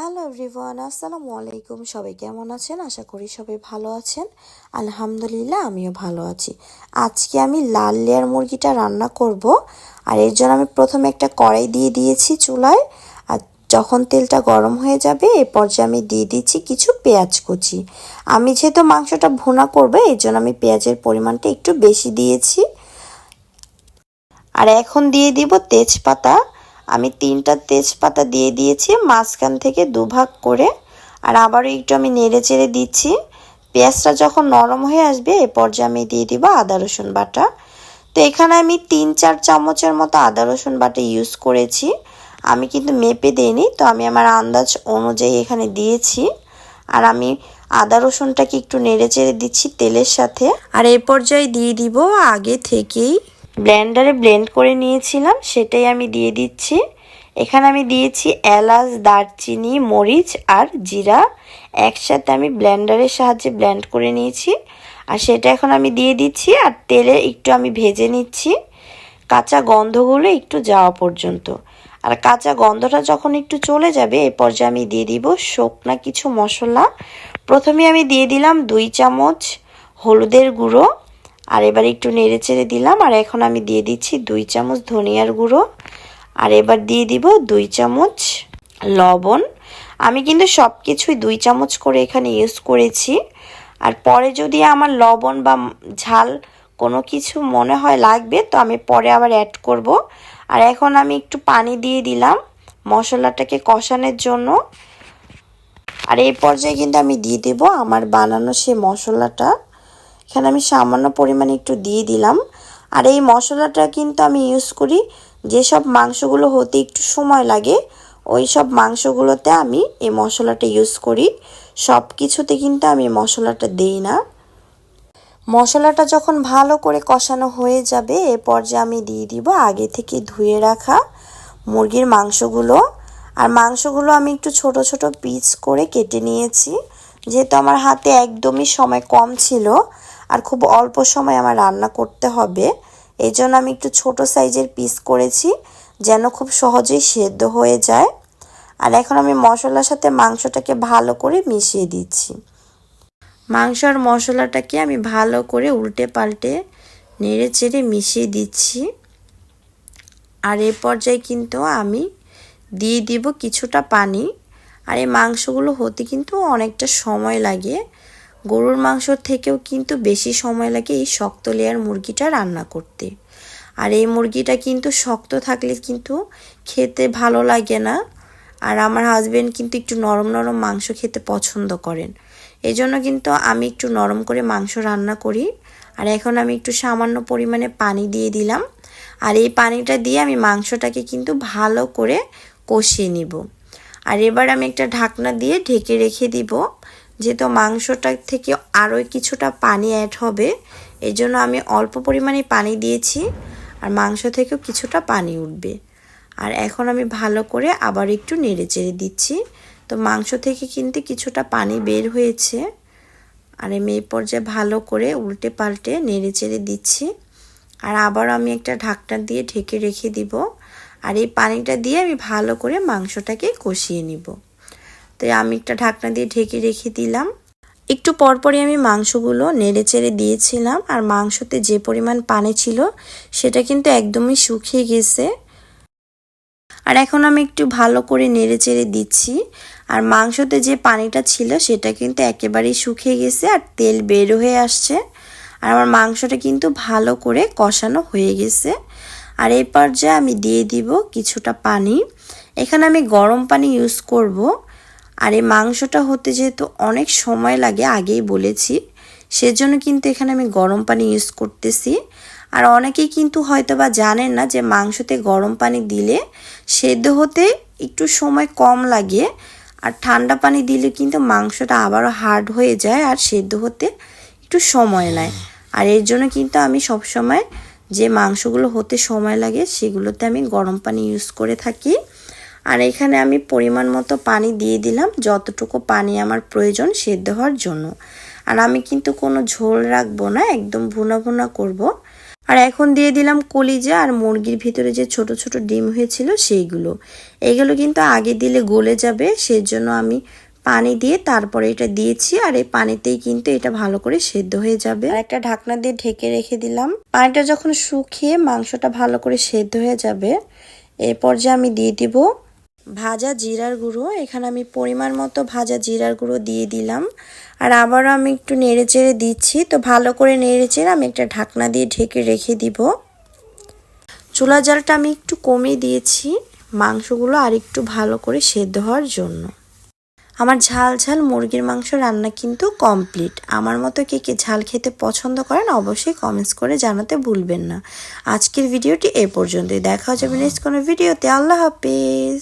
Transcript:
Hello everyone, আসসালামু আলাইকুম। সবাই কেমন আছেন? আশা করি সবাই ভালো আছেন। আলহামদুলিল্লাহ, আমিও ভালো আছি। আজকে আমি লাল লেয়ার মুরগিটা রান্না করব, আর এর জন্য আমি প্রথমে একটা কড়াই দিয়ে দিয়েছি চুলায়। আর যখন তেলটা গরম হয়ে যাবে, এ পর্যায়ে আমি দিয়ে দিচ্ছি কিছু পেঁয়াজ কুচি। আমি যেহেতু মাংসটা ভুনা করব, এর জন্য আমি পেঁয়াজের পরিমাণটা একটু বেশি দিয়েছি। আর এখন দিয়ে দিব তেজপাতা। আমি তিনটা তেজপাতা দিয়ে দিয়েছি, মাঝখান থেকে দুভাগ করে। আর আবারও একটু আমি নেড়ে চেড়ে দিচ্ছি। পেঁয়াজটা যখন নরম হয়ে আসবে, এ পর্যায়ে আমি দিয়ে দিব আদা, রসুন বাটা। তো এখানে আমি তিন, চার চামচের মতো আদা, রসুন বাটা ইউজ করেছি। আমি কিন্তু মেপে দিইনি, তো আমি আমার আন্দাজ অনুযায়ী এখানে দিয়েছি। আর আমি আদা, রসুনটাকে একটু নেড়ে চেড়ে দিচ্ছি তেলের সাথে। আর এ পর্যায়ে দিয়ে দিব আগে থেকেই ব্লেন্ডারে ব্লেন্ড করে নিয়েছিলাম, সেটাই আমি দিয়ে দিচ্ছি। এখানে আমি দিয়েছি এলাচ, দারচিনি, মরিচ আর জিরা। একসাথে আমি ব্লেন্ডারের সাহায্যে ব্লেন্ড করে নিয়েছি। আর সেটা এখন আমি দিয়ে দিচ্ছি আর তেলে একটু আমি ভেজে নিচ্ছি। কাঁচা গন্ধগুলো একটু যাওয়া পর্যন্ত। আর কাঁচা গন্ধটা যখন একটু চলে যাবে, এ পর্যায়ে আমি দিয়ে দিব শুকনা কিছু মশলা। প্রথমে আমি দিয়ে দিলাম দুই চামচ হলুদের গুঁড়ো। আর এবার একটু নেড়ে চেড়ে দিলাম, আর এখন আমি দিয়ে দিচ্ছি দুই চামচ ধনিয়ার গুঁড়ো। আর এবার দিয়ে দিব দুই চামচ লবণ। আমি কিন্তু সব কিছুই দুই চামচ করে এখানে ইউজ করেছি। আর পরে যদি আমার লবণ বা ঝাল কোনো কিছু মনে হয় লাগবে, তো আমি পরে আবার অ্যাড করব। আর এখন আমি একটু পানি দিয়ে দিলাম মশলাটাকে কষানোর জন্য। আর এই পর্যায়ে কিন্তু আমি দিয়ে দেব আমার বানানো সে মশলাটা। এখানে আমি সামান্য পরিমাণে একটু দিয়ে দিলাম। আর এই মশলাটা কিন্তু আমি ইউজ করি। যেসব মাংসগুলো হতে একটু সময় লাগে ওই সব মাংসগুলোতে আমি এই মশলাটা ইউজ করি। সব কিছুতে কিন্তু আমি মশলাটা দিই না। মশলাটা যখন ভালো করে কষানো হয়ে যাবে, এ পর্যায়ে আমি দিয়ে দিব আগে থেকে ধুয়ে রাখা মুরগির মাংসগুলো। আর মাংসগুলো আমি একটু ছোট ছোট পিস করে কেটে নিয়েছি। যেহেতু আমার হাতে একদমই সময় কম ছিল আর খুব অল্প সময় আমার রান্না করতে হবে। এই জন্য আমি একটু ছোট সাইজের পিস করেছি যেন খুব সহজেই সেদ্ধ হয়ে যায়। আর এখন আমি মশলার সাথে মাংসটাকে ভালো করে মিশিয়ে দিচ্ছি। মাংস আর মশলাটাকে আমি ভালো করে উল্টে পাল্টে নেড়ে চেড়ে মিশিয়ে দিচ্ছি। আর এ পর্যায়ে কিন্তু আমি দিয়ে দিব কিছুটা পানি। আর এই মাংসগুলো হতে কিন্তু অনেকটা সময় লাগে। গরুর মাংসর থেকেও কিন্তু বেশি সময় লাগে এই শক্ত লেয়ার মুরগিটা রান্না করতে। আর এই মুরগিটা কিন্তু শক্ত থাকলে কিন্তু খেতে ভালো লাগে না। আর আমার হাজব্যান্ড কিন্তু একটু নরম নরম মাংস খেতে পছন্দ করেন। এই জন্য কিন্তু আমি একটু নরম করে মাংস রান্না করি। আর এখন আমি একটু সামান্য পরিমাণে পানি দিয়ে দিলাম। আর এই পানিটা দিয়ে আমি মাংসটাকে কিন্তু ভালো করে কষিয়ে নিব। আর এবার আমি একটা ঢাকনা দিয়ে ঢেকে রেখে দিব। যেহেতু মাংসটা থেকে আরও কিছুটা পানি অ্যাড হবে এই জন্য আমি অল্প পরিমাণে পানি দিয়েছি আর মাংস থেকেও কিছুটা পানি উঠবে। আর এখন আমি ভালো করে আবার একটু নেড়ে চেড়ে দিচ্ছি। তো মাংস থেকে কিন্তু কিছুটা পানি বের হয়েছে। আর আমি এই পর্যায়ে ভালো করে উল্টে পাল্টে নেড়ে চেড়ে দিচ্ছি। আর আবার আমি একটা ঢাকনা দিয়ে ঢেকে রেখে দিব। আর এই পানিটা দিয়ে আমি ভালো করে মাংসটাকে কষিয়ে নিব। তো আমি একটা ঢাকনা দিয়ে ঢেকে রেখে দিলাম। একটু পরপরই আমি মাংসগুলো নেড়ে চেড়ে দিয়েছিলাম আর মাংসতে যে পরিমাণ পানি ছিল সেটা কিন্তু একদমই শুকিয়ে গেছে। আর এখন আমি একটু ভালো করে নেড়ে চেড়ে দিচ্ছি। আর মাংসতে যে পানিটা ছিল সেটা কিন্তু একেবারেই শুকিয়ে গেছে আর তেল বের হয়ে আসছে। আর আমার মাংসটা কিন্তু ভালো করে কষানো হয়ে গেছে। আর এই পর্যায়ে আমি দিয়ে দিব কিছুটা পানি। এখানে আমি গরম পানি ইউজ করব। আর এই মাংসটা হতে যেহেতু অনেক সময় লাগে, আগেই বলেছি, সেজন্য কিন্তু এখানে আমি গরম পানি ইউজ করতেছি। আর অনেকেই কিন্তু হয়তো বা জানেন না যে মাংসতে গরম পানি দিলে সেদ্ধ হতে একটু সময় কম লাগে, আর ঠান্ডা পানি দিলে কিন্তু মাংসটা আবারও হার্ড হয়ে যায় আর সেদ্ধ হতে একটু সময় নেয়। আর এর জন্য কিন্তু আমি সবসময় যে মাংসগুলো হতে সময় লাগে সেগুলোতে আমি গরম পানি ইউজ করে থাকি। আর এখানে আমি পরিমাণ মতো পানি দিয়ে দিলাম, যতটুকু পানি আমার প্রয়োজন সেদ্ধ হওয়ার জন্য। আর আমি কিন্তু কোনো ঝোল রাখব না, একদম ভুনা ভুনা করব। আর এখন দিয়ে দিলাম কলিজা আর মুরগির ভিতরে যে ছোট ছোট ডিম হয়েছিল সেইগুলো। এগুলো কিন্তু আগে দিলে গলে যাবে, সেজন্য আমি পানি দিয়ে তারপরে এটা দিয়েছি আর এই পানিতেই কিন্তু এটা ভালো করে সেদ্ধ হয়ে যাবে। আর একটা ঢাকনা দিয়ে ঢেকে রেখে দিলাম। পানিটা যখন শুকিয়ে মাংসটা ভালো করে সেদ্ধ হয়ে যাবে, এরপর যে আমি দিয়ে দিব ভাজা জিরার গুঁড়ো, এখানে আমি পরিমাণ মতো ভাজা জিরার গুঁড়ো দিয়ে দিলাম। আর আবারও আমি একটু নেড়ে চেড়ে দিচ্ছি, তো ভালো করে নেড়ে চেড়ে আমি একটা ঢাকনা দিয়ে ঢেকে রেখে দিব। চুলা জালটা আমি একটু কমিয়ে দিয়েছি মাংসগুলো আর একটু ভালো করে সেদ্ধ হওয়ার জন্য। আমার ঝাল ঝাল মুরগির মাংস রান্না কিন্তু কমপ্লিট। আমার মতো কে কে ঝাল খেতে পছন্দ করেন অবশ্যই কমেন্টস করে জানাতে ভুলবেন না। আজকের ভিডিওটি এ পর্যন্তই। দেখা যাবে নেক্সট কোনো ভিডিওতে। আল্লাহ হাফিজ।